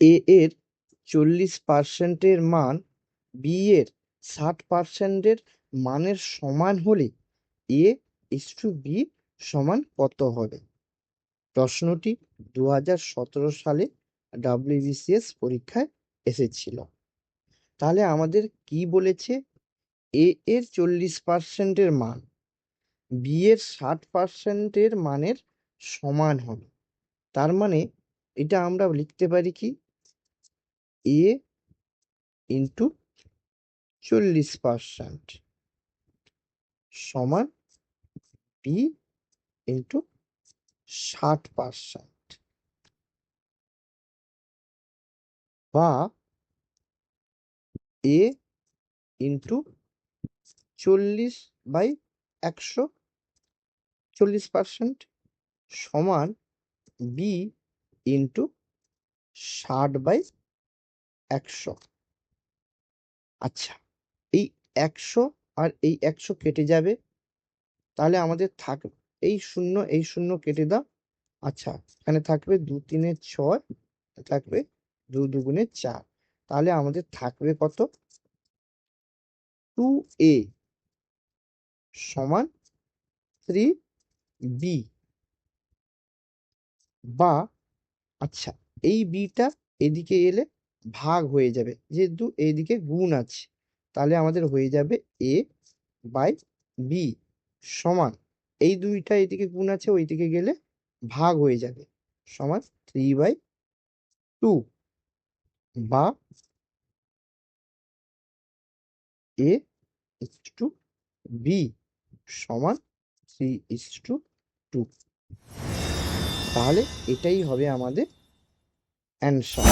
এ এর চল্লিশ পার্সেন্টের মান বি এর ষাট পার্সেন্টের মানের সমান হলে এ ইস টু বি সমান কত হবে? প্রশ্নটি দু হাজার সতেরো সালে ডাব্লিউবিসিএস পরীক্ষায় এসেছিল। তাহলে আমাদের কি বলেছে? এ এর চল্লিশ পার্সেন্টের মান বি এর ষাট পার্সেন্টের মানের সমান হবে তার মানে এটা আমরা লিখতে পারি কি? এ ইন্টু চল্লিশ পার্সেন্ট সমান বি ইন্টু ষাট পার্সেন্ট বা এ ইন্টু চল্লিশ বাই একশো চল্লিশ পার্সেন্ট সমান বি ইন্টু ষাট বাই একশো। আচ্ছা এই একশো আর এই একশো কেটে যাবে, তাহলে আমাদের থাকবে, এই শূন্য এই শূন্য কেটে দাও আচ্ছা এখানে থাকবে দু তিনে ছয়, থাকবে দু দুগুণে চার, তাহলে আমাদের থাকবে কত? টু এ সমান থ্রি বি বা আচ্ছা এই বিটা এদিকে এলে ভাগ হয়ে যাবে। যেহেতু এইদিকে গুণ আছে, তাহলে আমাদের হয়ে যাবে এ বাই বি সমান। এই দুইটা এদিকে গুণ আছে, ওইদিকে গেলে ভাগ হয়ে যাবে। সমান থ্রি বাই টু বা এ টু বি সমান থ্রি ইস টু টু তাহলে এটাই হবে আমাদের অ্যান্সার